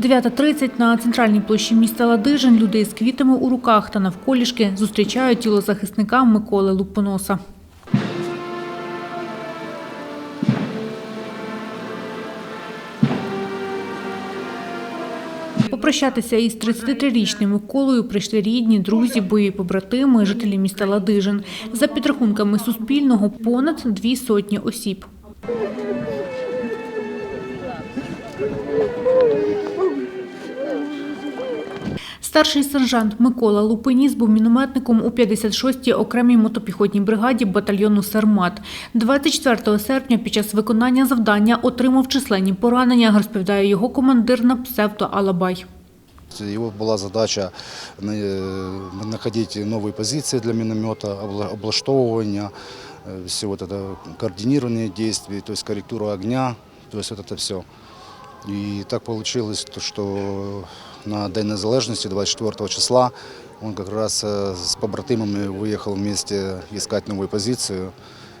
9.30 на центральній площі міста Ладижин люди з квітами у руках та навколішки зустрічають тіло захисника Миколи Лупоноса. Попрощатися із 33-річним Миколою прийшли рідні, друзі, бойові побратими, жителі міста Ладижин. За підрахунками Суспільного, понад дві сотні осіб. Старший сержант Микола Лупиніс був мінометником у 56-й окремій мотопіхотній бригаді батальйону «Сармат». 24 серпня під час виконання завдання отримав численні поранення, розповідає його командир на псевдо Алабай. Его была задача э, находить новые позиции для миномета, обла- облаштовывание, э, все вот это координирование действий, то есть корректура огня, то есть вот это все. И так получилось, то, что на День Незалежности 24 числа он как раз э, с побратимами выехал вместе искать новую позицию.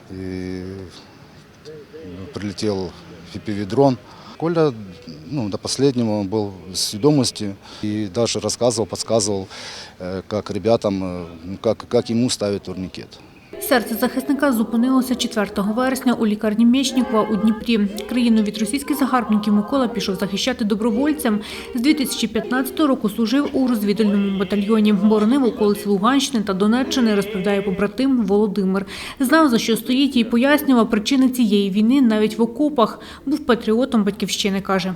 И прилетел FPV-дрон. Коля ну, до последнего был в сведомости и даже рассказывал, подсказывал, э, как ребятам, э, ну, как, как ему ставить турникет. Серце захисника зупинилося 4 вересня у лікарні Мєчнікова у Дніпрі. Країну від російських загарбників Микола пішов захищати добровольцем. З 2015 року служив у розвідувальному батальйоні. Боронив околиці Луганщини та Донеччини, розповідає побратим Володимир. Знав, за що стоїть і пояснював причини цієї війни навіть в окопах. Був патріотом батьківщини, каже.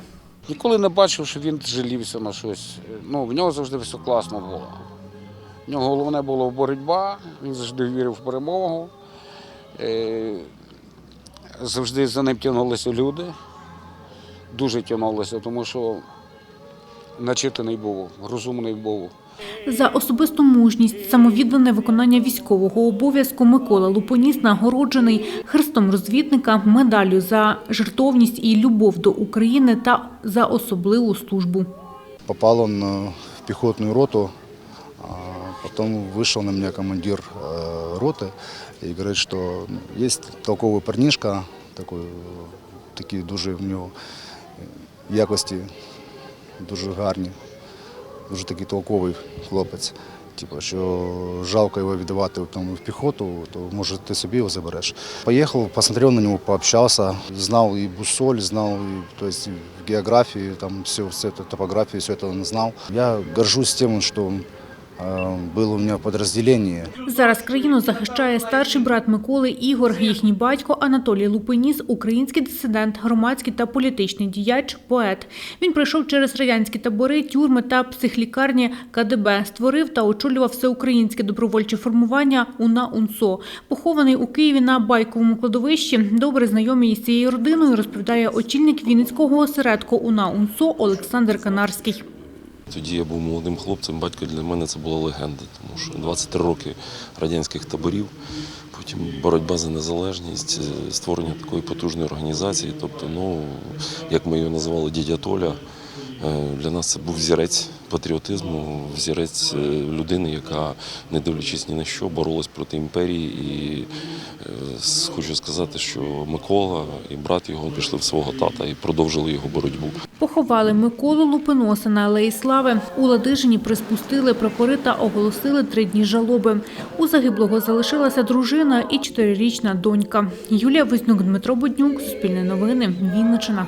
Ніколи не бачив, що він жалівся на щось. Ну, в нього завжди все класно було. В нього головне було боротьба, він завжди вірив в перемогу. Е, Завжди за ним тягнулися люди. Дуже тягнулися, тому що начитаний був, розумний був. За особисту мужність, самовіддане виконання військового обов'язку Микола Лупоніс нагороджений хрестом розвідника, медаллю за жертовність і любов до України та за особливу службу. Попал он э, в пехотную роту, потом вышел на меня командир э, роты и говорит, что ну, есть толковый парнишка, такой, э, такі дуже в нього е, якості, дуже гарні, дуже такий толковий хлопець. Типу, що жалко його віддавати там, в піхоту, то може ти собі його забереш. Поїхав, посмотрел на нього, пообщався, знав і бусоль, знав і, то есть, географію, там все, все это, топографию, все это он знал. Я горжусь тем, что э, был у меня в подразделении. Зараз країну захищає старший брат Миколи Ігор, їхній батько Анатолій Лупиніс, український дисидент, громадський та політичний діяч, поет. Він пройшов через радянські табори, тюрми та психлікарні КДБ, створив та очолював всеукраїнське добровольче формування УНА УНСО. Похований у Києві на байковому кладовищі. Добре знайомий із цією родиною, розповідає очільник Вінницького осередку УНА УНСО Олександр Канарський. Тоді я був молодим хлопцем, батько для мене це була легенда, тому що 23 роки радянських таборів, потім боротьба за незалежність, створення такої потужної організації. Тобто, ну, як ми його називали дідя Толя, е, для нас це був взірець патріотизму, взірець е, людини, яка, не дивлячись ні на що, боролась проти імперії. І хочу сказати, що Микола і брат його пішли в свого тата і продовжили його боротьбу. Поховали Миколу Лупиноса на Алеї Слави. У Ладижині приспустили прапори та оголосили три дні жалоби. У загиблого залишилася дружина і чотирирічна донька. Юлія Вознюк, Дмитро Буднюк, Суспільне новини, Вінниччина.